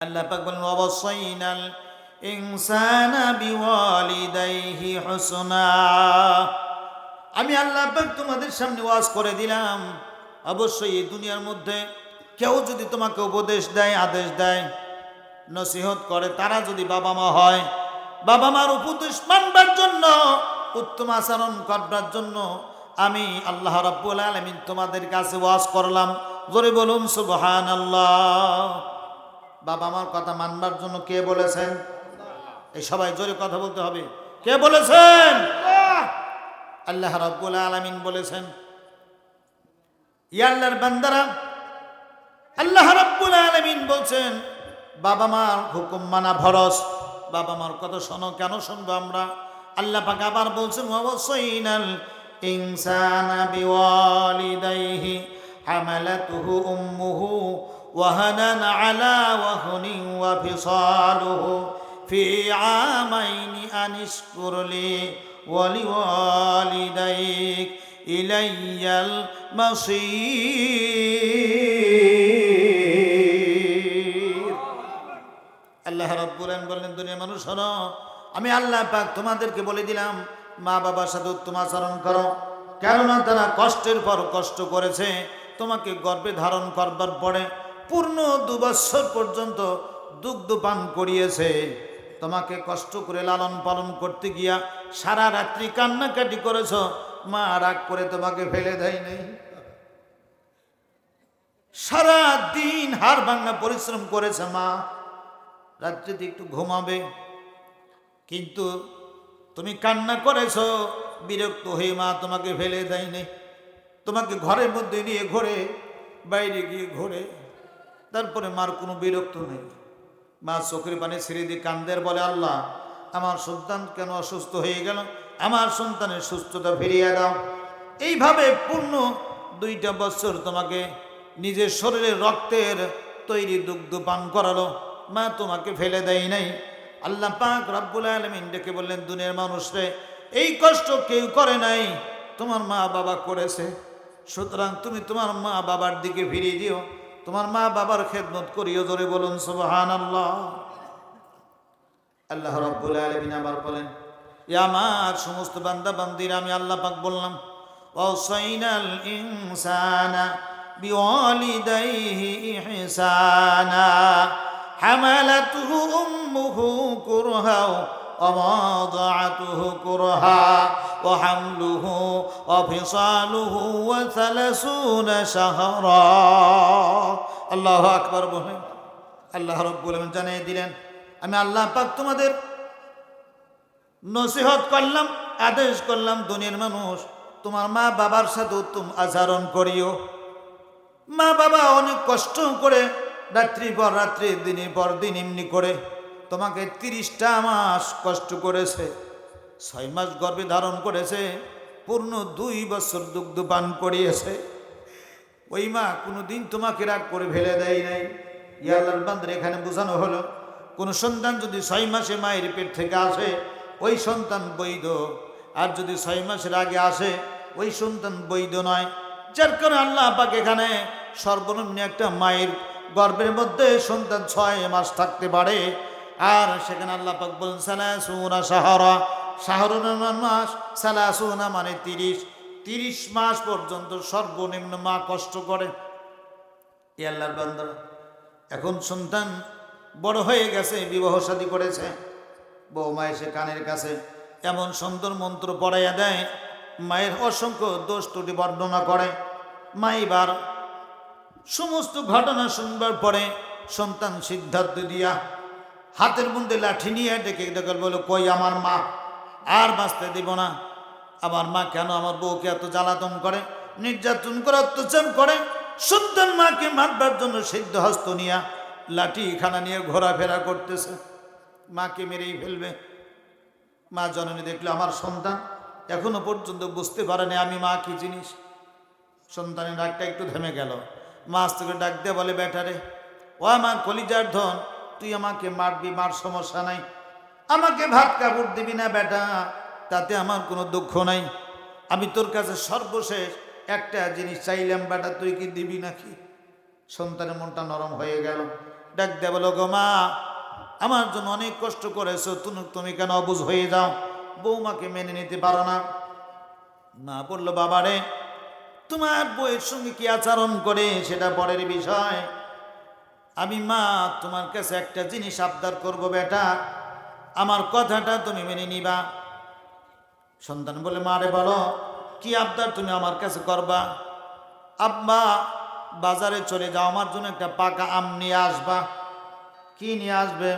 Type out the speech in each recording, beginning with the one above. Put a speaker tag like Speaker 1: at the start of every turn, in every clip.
Speaker 1: আল্লাহ পাক বলেন অবশ্যইনাল ইনসানা বিওয়ালিদাইহি হুসনা। আমি আল্লাহ পাক তোমাদের সামনে ওয়াজ করে দিলাম। অবশ্যই এই দুনিয়ার মধ্যে কেউ যদি তোমাকে উপদেশ দেয়, আদেশ দেয়, নসিহত করে, তারা যদি বাবা মা হয় বাবা মার উপদেশ মানবার জন্য, উত্তম আচরণ করবার জন্য আমি আল্লাহ রাব্বুল আলামিন তোমাদের কাছে ওয়াজ করলাম। জোরে বলুন সুবহান আল্লাহ বাবা মার কথা মানবার জন্য কে বলেছেন? এই সবাই জোরে কথা বলতে হবে। কে বলেছেন? আল্লাহ রাব্বুল আলামিন বলেছেন ইয়াল্লার বান্দারা, আল্লাহ রাব্বুল আলামিন বলছেন, বাবা মার হুকুম মানা ভরস বাবা মার কথা শোনো, কেন শুনব আমরা? আল্লাহ পাক আবার বলছেন ওয়াসাইনাল ইনসানা বিওয়ালিদাইহি হামালাতুহু উম্মুহু ওয়াহানান আলা ওয়াহনি ওয়া ফিসালুহু ফি আমাইনি আনিশকুর লি ওয়ালিওয়ালিদাইক ইলাইয়াল মাসির। আল্লাহ রাব্বুল বললেন, দুনিয়ার মানুষ শোনো আমি আল্লাহ পাক তোমাদেরকে বলে দিলাম, মা বাবার সাথে উত্তম করো। কেননা তারা কষ্টের পর কষ্ট করেছে, তোমাকে গর্ভে ধারণ করবার পরে পূর্ণ দুবৎসর পর্যন্ত দুগ্ধ পান করিয়েছে। তোমাকে কষ্ট করে লালন পালন করতে গিয়া সারা রাত্রি কান্নাকাটি করেছ, মা রাগ করে তোমাকে ফেলে দেয় নেই। সারা দিন হাড় ভাঙা পরিশ্রম করেছে মা। রাত্রিতে একটু ঘুমাবে। কিন্তু তুমি কান্না করেছ, বিরক্ত হয়ে মা তোমাকে ফেলে দেয়নি তোমাকে ঘরের মধ্যে নিয়ে ঘোরে, বাইরে গিয়ে ঘোরে। তারপরে মার কোনো বিরক্ত নেই। মা চোখের পানি ছেড়ে দিয়ে কান্দের বলে, আল্লাহ, আমার সন্তান কেন অসুস্থ হয়ে গেল? আমার সন্তানের সুস্থতা ফিরিয়ে দাও। এইভাবে পূর্ণ দুইটা বছর তোমাকে নিজের শরীরের রক্তের তৈরি দুগ্ধ পান করালো। মা তোমাকে ফেলে দেয় নাই। আল্লাহ পাক রব্বুল আলমিন ডেকে বললেন, দুনিয়ার মানুষরে এই কষ্ট কেউ করে নাই। তোমার মা বাবা করেছে। সুতরাং তুমি তোমার মা বাবার দিকে ফিরিয়ে দিও। তোমার মা বাবার খেদমত করিও জোরে বলুন সুবহান আল্লাহ আল্লাহ রব্বুল আলমিন আবার বলেন এ আমার সমস্ত বান্দা বান্দির আমি আল্লাহ পাক বললাম ওসাইনাল ইনসানা বিওয়ালিদাইহি ইহসানা حملته أمه كرها ووضعته كرها وحمله وفصاله وثلاثون شهرا الله أكبر বলেন আল্লাহ রব্বুল আলামিন জানিয়ে দিলেন আমি আল্লাহ পাক তোমাদের নসিহত করলাম আদেশ করলাম দুনিয়ার মানুষ তোমার মা বাবার সাথে উত্তম আচরণ করিও মা বাবা অনেক কষ্ট করে রাত্রি পর রাত্রি দিনের পর দিন এমনি করে তোমাকে তিরিশটা মাস কষ্ট করেছে, ছয় মাস গর্ভে ধারণ করেছে, পূর্ণ দুই বছর দুগ্ধ পান করিয়েছে। ওই মা কোনো দিন তোমাকে রাগ করে ফেলে দেয় নাই। ইয়াল্লার বান্দ্রে এখানে বোঝানো হলো, কোনো সন্তান যদি ছয় মাসে মায়ের পেট থেকে আসে, ওই সন্তান বৈধ। আর যদি ছয় মাসের আগে আসে, ওই সন্তান বৈধ নয়। যার কারণে আল্লাহ পাক এখানে সর্বনিম্ন একটা মায়ের গর্ভের মধ্যে সন্তান ছয় মাস থাকতে পারে। আর সেখানে আল্লাহ পাক বলেন, সালাসুনা সাহারা সাহারুনা মাস, সালাসুনা মানে তিরিশ। তিরিশ মাস পর্যন্ত সর্বনিম্ন মা কষ্ট করে। এ আল্লাহর বান্দারা, এখন সন্তান বড় হয়ে গেছে, বিবাহ শাদী করেছে। বৌমা এসে কানের কাছে এমন সুন্দর মন্ত্র পড়াইয়া দেয়, মায়ের অসংখ্য দোষ ত্রুটি বর্ণনা করে। মা এবার সমস্ত ঘটনা শুনবার পরে সন্তান সিদ্ধার্থ দিয়া হাতের মধ্যে লাঠি নিয়ে ডেকে ডেকে বলো কই আমার মা? আর বাঁচতে দিব না। আমার মা কেন আমার বউকে এত জ্বালাতন করে? নির্যাতন করে, অত্যাচার করে? সন্তান মাকে মারবার জন্য সিদ্ধ হস্ত নিয়া লাঠি খানা নিয়ে ঘোরাফেরা করতেছে। মাকে মেরেই ফেলবে। মা জননী দেখল, আমার সন্তান এখনও পর্যন্ত বুঝতে পারেনি আমি মা কি জিনিস? সন্তানের ডাকটা একটু থেমে গেল। মা আজ থেকে ডাক দিয়ে বলে বেটারে ও আমার কলিজার ধন। তুই আমাকে মারবি, মার সমস্যা নাই। আমাকে ভাত কাপড় দিবি না বেটা, তাতে আমার কোনো দুঃখ নাই। আমি তোর কাছে সর্বশেষ একটা জিনিস চাইলাম, বেটা, তুই কি দিবি নাকি? সন্তানের মনটা নরম হয়ে গেল। ডাক দেব গো মা, আমার জন্য অনেক কষ্ট করেছ, তুমি তুমি কেন অবুঝ হয়ে যাও? বৌমাকে মেনে নিতে পারো না। মা বলল বাবা রে তোমার বইয়ের সঙ্গে কি আচরণ করে, সেটা পরের বিষয়। আমি মা, তোমার কাছে একটা জিনিস আবদার করব বেটা। আমার কথাটা তুমি মেনে নিবা। সন্তান বলে মারে বলো, কি আবদার তুমি আমার কাছে করবা? আব্বা, বাজারে চলে যাও, আমার জন্য একটা পাকা আম নিয়ে আসবা। কি নিয়ে আসবে?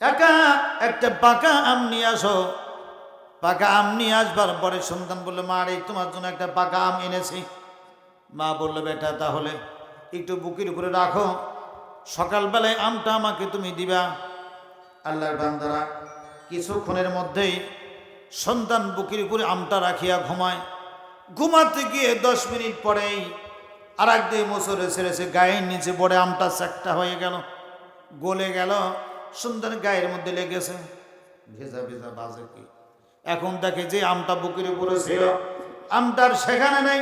Speaker 1: একা একটা পাকা আম নিয়ে আসো। পাকা আম নিয়ে আসবার পরে সন্তান বলল, মা রে, তোমার জন্য একটা পাকা আম এনেছি। মা বলল, বেটা, তাহলে একটু বুকের উপরে রাখো। সকালবেলায় আমটা আমাকে তুমি দিবা। আল্লাহর বান্দারা, কিছুক্ষণের মধ্যেই সন্তান বুকের উপরে আমটা রাখিয়া ঘুমায়। ঘুমাতে গিয়ে দশ মিনিট পরেই আর এক দুই মোসরে ছেড়েছে গায়ের নিচে পড়ে আমটা চাকটা হয়ে গেল। গলে গেল। সুন্দর গায়ের মধ্যে লেগেছে। ভেজা ভেজা বাজে কি? এখন দেখে যে আমটা বুকের উপরে ছিল, আমটার সেখানে নেই।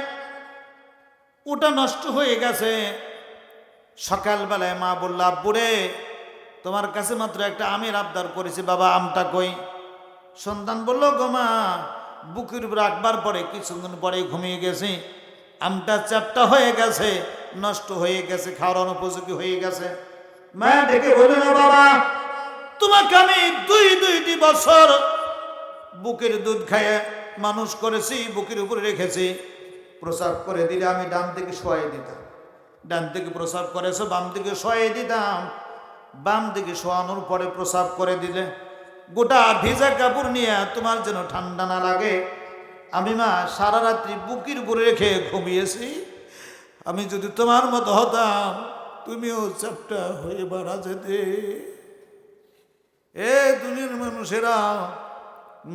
Speaker 1: ওটা নষ্ট হয়ে গেছে। সকালবেলায় মা বলল, আব্বুরে, তোমার কাছে মাত্র একটা আমের আবদার করেছি, বাবা, আমটা কই? সন্তান বলল, গো মা, বুকের উপর রাখবার পরে কিছুক্ষণ পরে ঘুমিয়ে গেছি। আমটা চাপটা হয়ে গেছে, নষ্ট হয়ে গেছে, খাওয়ার অনুপযোগী হয়ে গেছে। মা ডেকে বলল, না বাবা, তোমাকে আমি দুই, দুইটি বছর বুকের দুধ খাইয়ে মানুষ করেছি, বুকের উপরে রেখেছি। প্রসাব করে দিলে আমি ডান থেকে শোয়াই দিতাম। ডান থেকে প্রসাব করেছ, বাম দিকে শোয়াই দিতাম। বাম দিকে শোয়ানোর পরে প্রসাব করে দিলে গোটা ভিজা কাপড় নিয়ে তোমার যেন ঠান্ডা না লাগে। আমি মা, সারা রাত্রি বুকির উপরে রেখে ঘুমিয়েছি। আমি যদি তোমার মতো হতাম, তুমিও চাপটা হয়ে বাড়া যেতে। এ দুনিয়ার মানুষেরা,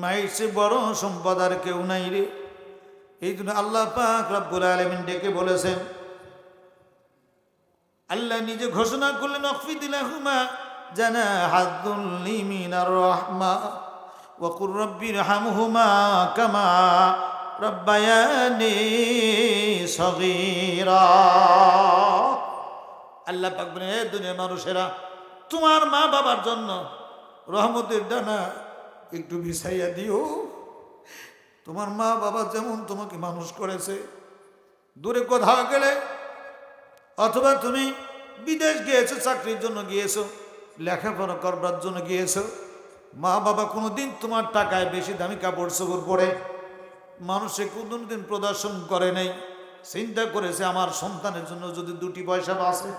Speaker 1: মায়ের সে বড় সম্পদ আর কেউ নাই রে। এই জন্য আল্লাহ পাক রব্বুল আলমিন ডেকে বলেছেন, আল্লাহ নিজে ঘোষণা করলেন অফিদিলাহুমা জানা হাদুল্লি মিনার রহমা ওয়াকুর রব্বির হামহুমা কামা রব্বায়ানি সগীরা। আল্লাহ পাক বলেন হে দুনিয়ার মানুষেরা, তোমার মা বাবার জন্য রহমতের ডানা একটু বিছাইয়া দিও। তোমার মা বাবা যেমন তোমাকে মানুষ করেছে, দূরে কোথাও গেলে, অথবা তুমি বিদেশ গিয়েছো, চাকরির জন্য গিয়েছো, লেখাপড়া করবার জন্য গিয়েছো, মা বাবা কোনো দিন তোমার টাকায় বেশি দামি কাপড় চোপড় পরে মানুষে কোনো দিন প্রদর্শন করে নাই, চিন্তা করেছে আমার সন্তানের জন্য যদি দুটি পয়সা বাঁচে,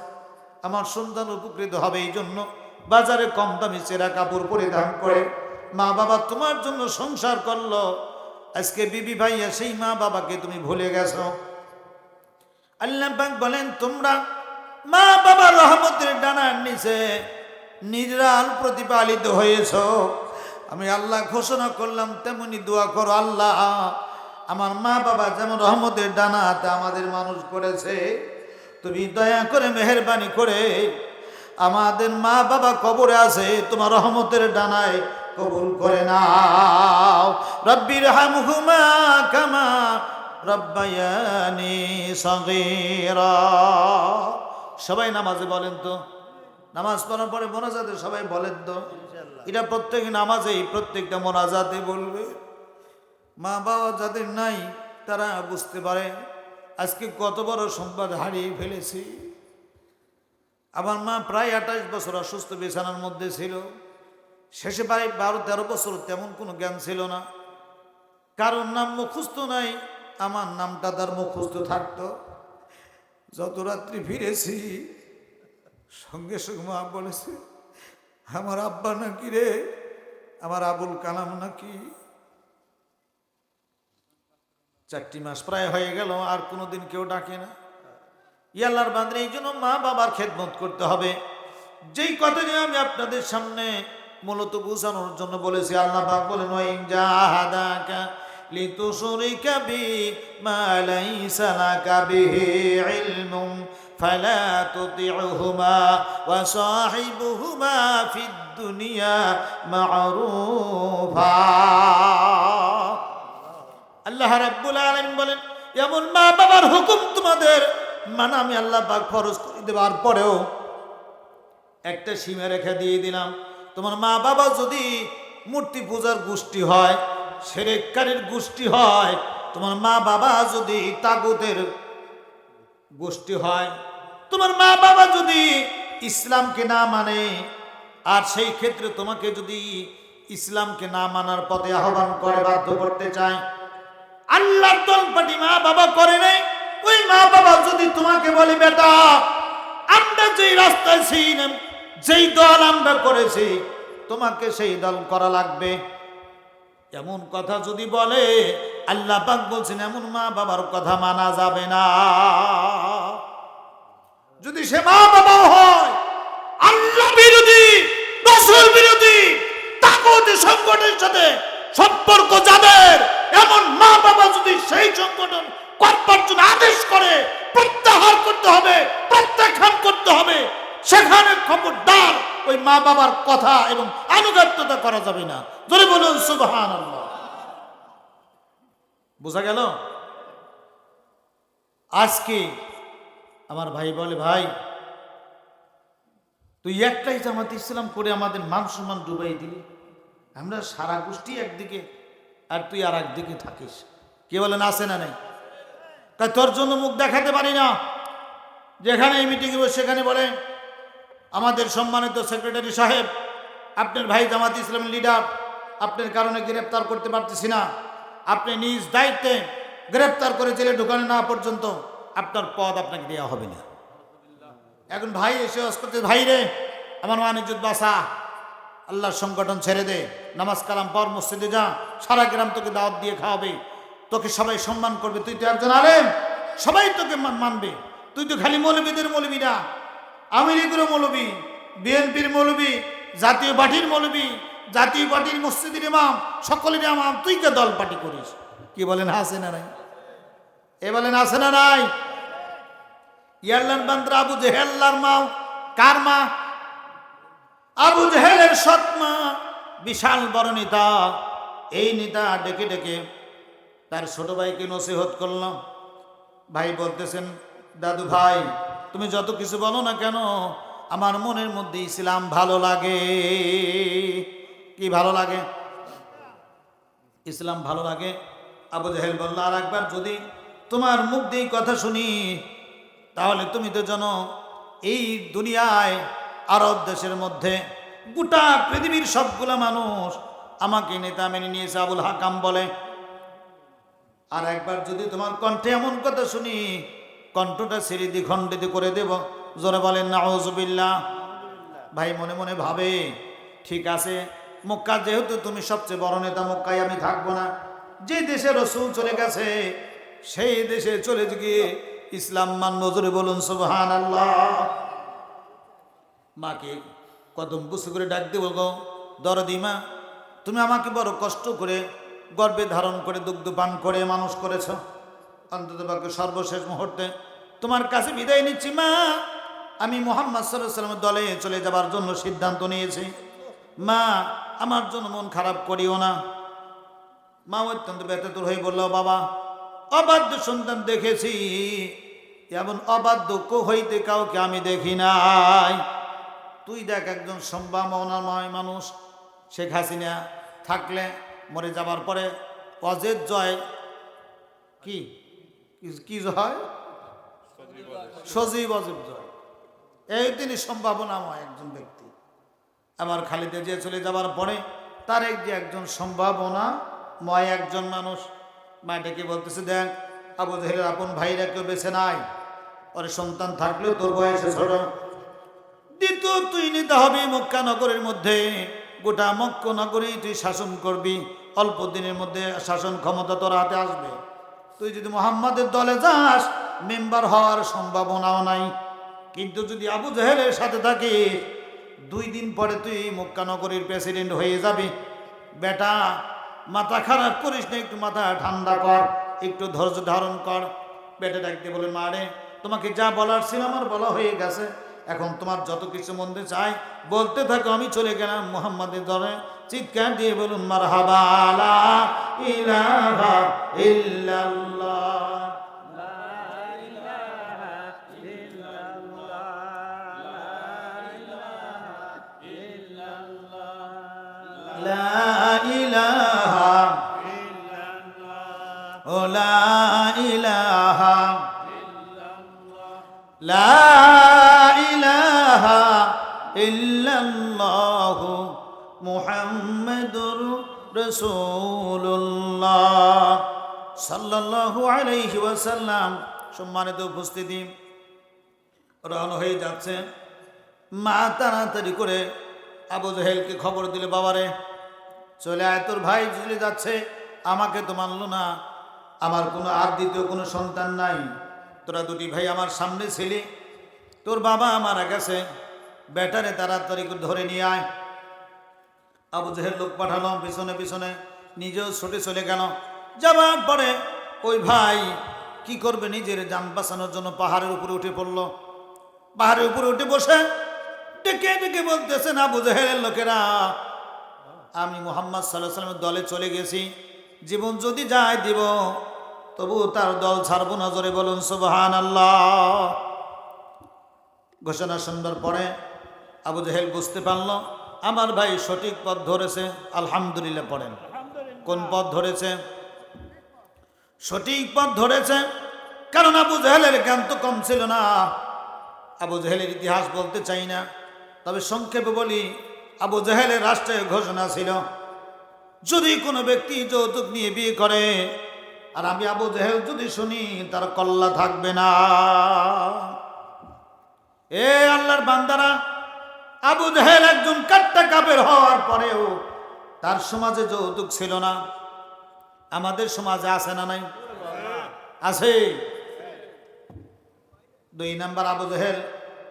Speaker 1: আমার সন্তান উপকৃত হবে এই জন্য বাজারে কম দামি চেরা কাপড় পরিধান করে। মা বাবা তোমার জন্য সংসার করল আজকে বিবি ভাইয়া সেই মা বাবাকে তুমি ভুলে গেছো। আল্লাহ পাক বলেন, তোমরা মা বাবার রহমতের ডানার নিচে নিরাল প্রতিপালিত হয়েছ। আমি আল্লাহ ঘোষণা করলাম, তেমনি দোয়া করো আল্লাহ, আমার মা বাবা যেমন রহমতের ডানাতে আমাদের মানুষ করেছে, তুমি দয়া করে মেহরবানি করে আমাদের মা বাবা কবরে আছে, তোমার রহমতের ডানায় কবুল করে নাও। রব্বির হামহুমা কামা রব্বায়ানি সগীরা। সবাই নামাজে বলেন তো? নামাজ পড়ার পরে মোনাজাতে সবাই বলেন তো? এটা প্রত্যেক নামাজেই প্রত্যেকটা মোনাজাতে বলবে। মা বাবা যাদের নাই তারা বুঝতে পারে আজকে কত বড় সম্পদ হারিয়ে ফেলেছি। আমার মা প্রায় আঠাশ বছর অসুস্থ বিছানার মধ্যে ছিল। শেষে প্রায় বারো তেরো বছর তেমন কোনো জ্ঞান ছিল না। কারোর নাম মুখস্থ নাই, আমার নামটা তার মুখস্থ থাকতো। যত রাত্রি ফিরেছি, সঙ্গে সঙ্গে মা বলেছে, আমার আব্বা নাকি রে? আমার আবুল কালাম নাকি? চারটি মাস প্রায় হয়ে গেল, আর কোনোদিন কেউ ডাকে না। ইয়াল্লার বান্ধে এই জন্য মা বাবার খেদমত করতে হবে। যেই কথাটি আমি আপনাদের সামনে মূলত বোঝানোর জন্য বলেছি, আল্লাহ পাক বলেন ওয়াইন জাহাদাকা লিতুশরিকা বি মা লাইসা লাকা বিহি ইলমুম ফালা তুতিউহুমা ওয়া সাহিবুহুমা ফিদ দুনিয়া মা'রুফা। আল্লাহ রাব্বুল আলামিন বলেন, এমন মা বাবার হুকুম তোমাদের। মানে আমি আল্লাহ পাক ফরজ করে দেবার পরেও একটা সীমা রেখে দিয়ে দিলাম। তোমার মা বাবা যদি মূর্তি পূজার গোষ্ঠী হয় সেরেকারের গোষ্ঠী হয়, তোমার মা বাবা যদি তাগুতের গোষ্ঠী হয়, তোমার মা বাবা যদি ইসলামকে না মানে আর সেই ক্ষেত্রে তোমাকে যদি ইসলামকে না মানার পথে আহ্বান করে, বাধ্য করতে চায়, আল্লাহর তলপাটি মা বাবা করে নাই ওই মা বাবা যদি তোমাকে বলে, বেটা, আমরা যেই রাস্তায় ছিলাম যেই দল আমরা করেছি, তোমাকে সেই দল করা লাগবে। এমন কথা যদি বলে, আল্লাহ পাক বলছেন, এমন মা বাবার কথা মানা যাবে না। যদি সে মা বাবাও হয়, আল্লাহ বিরোধী, রসুল বিরোধী তাকতে সংগঠনের সাথে সম্পর্ক যাদের, এমন মা বাবা যদি সেই সংগঠন করবার জন্য আদেশ করে, প্রত্যাহার করতে হবে প্রত্যাখ্যান করতে হবে সেখানে খবরদার ওই মা বাবার কথা এবং আনুগত্যতা করা যাবে না। যদি বলুন সুবহান বোঝা গেল? আজকে আমার ভাই বলে, ভাই, তুই একটাই জামাত ইসলাম করে আমাদের মান সম্মান ডুবাই দিলি। আমরা সারা গোষ্ঠী একদিকে আর তুই আর একদিকে থাকিস। কে বলেন আসে না নাই? তাই তোর জন্য মুখ দেখাতে পারি না। যেখানে মিটিংয়ে বসে সেখানে বলে আমাদের সম্মানিত সেক্রেটারি সাহেব, আপনার ভাই জামাত ইসলামের লিডার আপনার কারণে গ্রেপ্তার করতে পারতেছি না। আপনি নিজ দায়িত্বে গ্রেপ্তার করে জেলে ঢুকানো না পর্যন্ত আপনার পদ আপনাকে দেওয়া হবে না। এখন ভাই এসে করতে ভাই রে, আমার মানিজুদ বাসা, আল্লাহর সংগঠন ছেড়ে দে, নামাজ কালাম পর মসজিদে যা, সারা গ্রাম তোকে দাওয়াত দিয়ে খাওয়াবে, তোকে সবাই সম্মান করবে, তুই তো একজন আলেম, সবাই তোকে মানবে, তুই তো খালি মৌলবীদের মৌলবী না আমেরিকার মৌলবী, বিএনপির মৌলবী, জাতীয় পার্টির মৌলবী, জাতীয় পার্টির মসজিদের ইমাম সকলের ইমাম, তুই কে দল পার্টি করিস? কি বলেন হাসে না নাই? এ বলেন আসে না নাই? ইয়াল্লান বান্দ্রা আবু জেহেল্লার মা, কার মা? আবু জেহেলের সৎ মা, বিশাল বড় নেতা। এই নেতা ডেকে ডেকে তার ছোট ভাইকে নসিহত করলাম। ভাই বলতেছেন, দাদু ভাই তুমি যত কিছু বলো না কেন, আমার মনের মধ্যে ইসলাম ভালো লাগে। কি ভালো লাগে? ইসলাম ভালো লাগে? আবু জাহেল বলল আর একবার যদি তোমার মুখ দিয়ে কথা শুনি, তাহলে তুমি তো জানো, এই দুনিয়ায়, আরব দেশের মধ্যে গোটা পৃথিবীর সবগুলা মানুষ আমাকে নেতা মেনে নিয়েছে, আবুল হাকাম বলে। আর একবার যদি তোমার কণ্ঠে এমন কথা শুনি কণ্ঠটা সিঁড়ি দ্বিখণ্ডিত করে দেব। জোরে বলেন, নাউজুবিল্লাহ। ভাই মনে মনে ভাবে, ঠিক আছে, মক্কা যেহেতু তুমি সবচেয়ে বড় নেতা, মক্কায় আমি থাকব না। যে দেশে রসুল চলে গেছে, সেই দেশে চলে গিয়ে ইসলাম মান নজরে বলুন সুবহান আল্লাহ মাকে কদম বুসু করে ডাক দেবো, গো, দরদি মা, তুমি আমাকে বড় কষ্ট করে, গর্বে ধারণ করে দুগ্ধ পান করে মানুষ করেছ। অন্তত পক্ষে সর্বশেষ মুহূর্তে তোমার কাছে বিদায় নিচ্ছি, মা। আমি মোহাম্মদ সাল্লাহ সাল্লামের দলে চলে যাবার জন্য সিদ্ধান্ত নিয়েছি। মা, আমার জন্য মন খারাপ করিও না। মা অত্যন্ত ব্যথিত হয়ে বলল, বাবা, অবাধ্য সন্তান দেখেছি। এমন অবাধ্য কো হইতে কাউকে আমি দেখি নাই। তুই দেখ একজন সম্ভাবনাময় মানুষ, শেখ হাসিনা, থাকলে মরে যাবার পরে অজের জয় কি- কি হয় সজীব অজীব জয়। এই তিনি সম্ভাবনাময় একজন ব্যক্তি। আবার খালিদে যে চলে যাবার পরে তার এক যে একজন সম্ভাবনা ময় একজন মানুষ মায়েটাকে বলতেছে, দেখ, আবু জাহেলের আপন ভাইরা কেউ বেছে নাই। ওর সন্তান থাকলেও তোর বয়সে ছোট। দ্বিতীয় তুই নিতে হবে মক্কা নগরের মধ্যে। গোটা মক্ক নগরী তুই শাসন করবি। অল্প দিনের মধ্যে শাসন ক্ষমতা তোর হাতে আসবে। তুই যদি মোহাম্মদের দলে যাস মেম্বার হওয়ার সম্ভাবনাও নাই। কিন্তু যদি আবু জাহেলের সাথে থাকে, দুই দিন পরে তুই মক্কা নগরীর প্রেসিডেন্ট হয়ে যাবি। বেটা, মাথা খারাপ করিস না, একটু মাথা ঠান্ডা কর, একটু ধৈর্য ধারণ কর। বেটা ডাকতে বলে, মা রে, তোমাকে যা বলার ছিল আমার বলা হয়ে গেছে। এখন তোমার যত কিছু মধ্যে চাই বলতে থাকো, আমি চলে গেলাম মোহাম্মদের দলে। চিৎকার দিয়ে বলুন মার হাবালা ইল্লাল্লাহ। ওয়াসাল্লাম সম্মানিত উপস্থিতি রওনা হয়ে যাচ্ছে। মা তাড়াতাড়ি করে আবু জাহেলকে খবর দিলে, বাবারে, চলে আয়, তোর ভাই চলে যাচ্ছে, আমাকে তো মানলো না, আমার কোনো আর দ্বিতীয় কোনো সন্তান নাই, তোরা দুটি ভাই আমার সামনে ছিলি, তোর বাবা মারা গেছে, ব্যাটারে তাড়াতাড়ি করে ধরে নিয়ে আয়। আবু জাহেল লোক পাঠালো, পিছনে পিছনে। নিজেও ছুটে চলে গেল। যাবার পরে ওই ভাই কি করবে? নিজের যান বাঁচানোর জন্য পাহাড়ের উপরে উঠে পড়ল। পাহাড়ের উপরে উঠে বসে ডেকে ডেকে বলতেছে না বুঝে হেলের লোকেরা, আমি মোহাম্মদ সাল্লাহ সাল্লামের দলে চলে গেছি। জীবন যদি যায় দিব, তবু তার দল ছাড়বো নজরে বলুন সুবহান আল্লাহ ঘোষণা শুনবার পরে আবু জাহেল বুঝতে পারল আমার ভাই সঠিক পথ ধরেছে আলহামদুলিল্লাহ পড়েন। কোন পথ ধরেছে? সঠিক পথ ধরেছে কারণ আবু জাহেলের জ্ঞান তো কম ছিল না। আবু জাহেলের ইতিহাস বলতে চাই না তবে সংক্ষেপে বলি আবু জাহেলের রাষ্ট্রের ঘোষণা ছিল যদি কোনো ব্যক্তি যৌতুক নিয়ে বিয়ে করে আর আমি আবু জাহেল যদি শুনি তার কল্লা থাকবে না। এ আল্লাহর বান্দারা আবু জাহেল একজন কাট্টা কাপের হওয়ার পরেও তার সমাজে যৌতুক ছিল না। আমাদের সমাজে আছে না নাই? আছে। দুই নাম্বার আবু জাহেল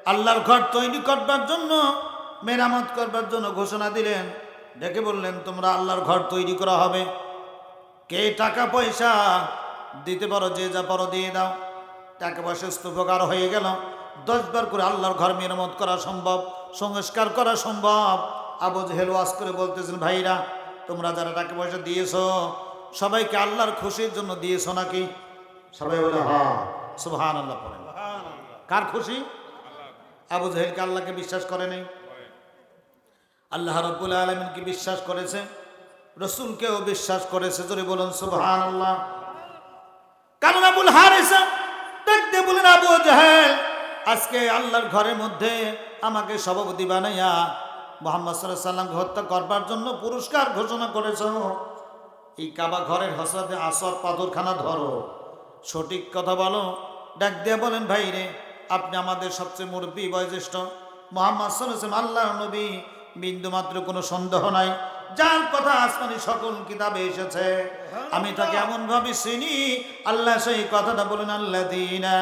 Speaker 1: আল্লাহর ঘর তৈরি করবার জন্য, মেরামত করবার জন্য ঘোষণা দিলেন। ডেকে বললেন, তোমরা আল্লাহর ঘর তৈরি করা হবে। কে টাকা পয়সা দিতে পারো, যে যা পারো দিয়ে দাও। টাকা পয়সা স্তূপকার হয়ে গেল। দশবার করে আল্লাহর ঘর মেরামত করা সম্ভব। সংস্কার করা সম্ভব। আবু জেহেল ওয়াজ করে বলতেছেন, ভাইরা, তোমরা যারা টাকা পয়সা দিয়েছ, সবাইকে আল্লাহর খুশির জন্য দিয়েছ নাকি? সবাই বলে হ্যাঁ। সুবহান আল্লাহ পড়েন। কার খুশি? আবু জাহেলকে আল্লাহকে বিশ্বাস করে নাই। আল্লাহ রব্বুল আলমিনকে বিশ্বাস করেছে। রসুলকেও বিশ্বাস করেছে। জোরে বলুন সুবহান আল্লাহ কারণ আবুল হারিসা দেখতে বলেন, আবু জাহেল, আজকে আল্লাহর ঘরের মধ্যে আমাকে সভাপতি বানাইয়া মোহাম্মদ সাল্লাহ সাল্লামকে হত্যা করবার জন্য পুরস্কার ঘোষণা করেছ। এই কাবা ঘরের হসরাতে আসর পাথরখানা ধরো। সঠিক কথা বলো। ডাক দিয়ে বলেন, ভাই রে, আপনি আমাদের সবচেয়ে মুরব্বী, বয়োজ্যেষ্ঠ মোহাম্মদ সাল্লাম আল্লাহ নবী। বিন্দু মাত্র কোনো সন্দেহ নাই। যার কথা আসমানি সকল কিতাবে এসেছে, আমি তাকে এমন ভাবে চিনি, আল্লাহ সেই কথাটা বলেন আল্লাহ দিনা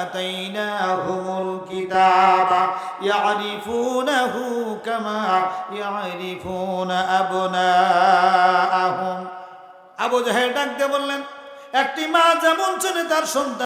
Speaker 1: আতাইনা হুমুল কিতাবা ইয়ারিফুনাহু কামা ইয়ারিফুনা আবনাআহুম। আবু জাহেল ডাক দিয়ে বললেন, একটি মা যেমন চেনে তার সন্তান